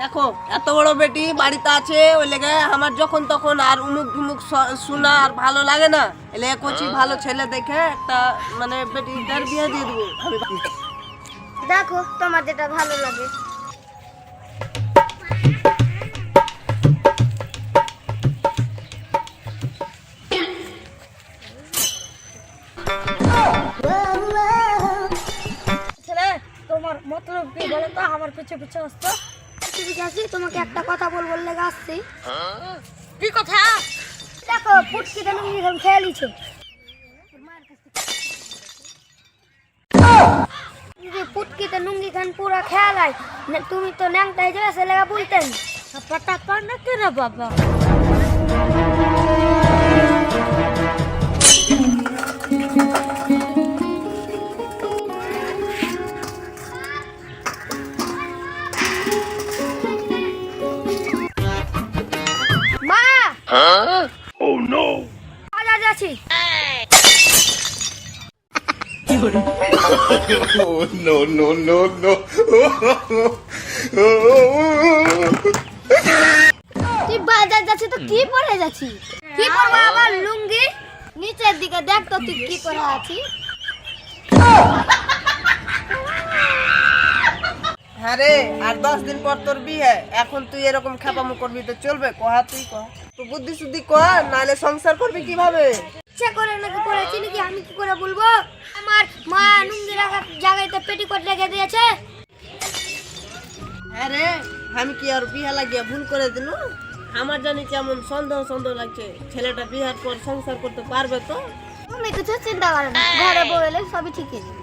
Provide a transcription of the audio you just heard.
দেখো এত বড় বেটি বাড়িতে আছে ওই লেগে আমার যখন তখন আর উমুক ধুমুক শোনা আর ভালো লাগে না। এলে কচি ভালো ছেলে দেখে একটা মানে বেটিটার বিয়ে দিয়ে দেবো। দেখো তোমার যেটা ভালো লাগে। তোমার মতলব কি বলো তো আমার পিছে পিছে আসতো। তোমাকে একটা কথা বলব লেগে আসছি। কি কথা? দেখো ফুটকিটা এখন খেয়ে পুটকিতে নুঙ্গি খান পুরা খেয়াল আয়। তুমি তো ন্যাংটা হয়ে যাবে সে লেগা বলতেন। পাটা পান না কেন বাবা? আজ আজ আছি Oh, no, যাচ্ছি তো কি পরে যাচ্ছি? লুঙ্গি? নিচের দিকে দেখ তো তুই কি করে আছিস। হ্যাঁ রে আর দশ দিন পর তোর বিয়ে। এখন তুই এরকম খেপামো করবি তো চলবে কহা তুই কহ। তো বুদ্ধি শুদ্ধি কর নাহলে সংসার করবি কীভাবে? ইচ্ছা করে নাকি করেছি নাকি আমি কি করে বলব? আমার মা লুঙ্গি রাখার জায়গায় তো পেটিকোট রেখে দিয়েছে। হ্যাঁ রে আমি কি আর বিয়ে লাগিয়ে ভুল করে দিল? আমার জানি কেমন সন্দেহ সন্দেহ লাগছে। ছেলেটা বিয়ার পর সংসার করতে পারবে তো? তুমি কিছু চিন্তা করো না ঘরে বউ এলে সবই ঠিক হয়ে যাবে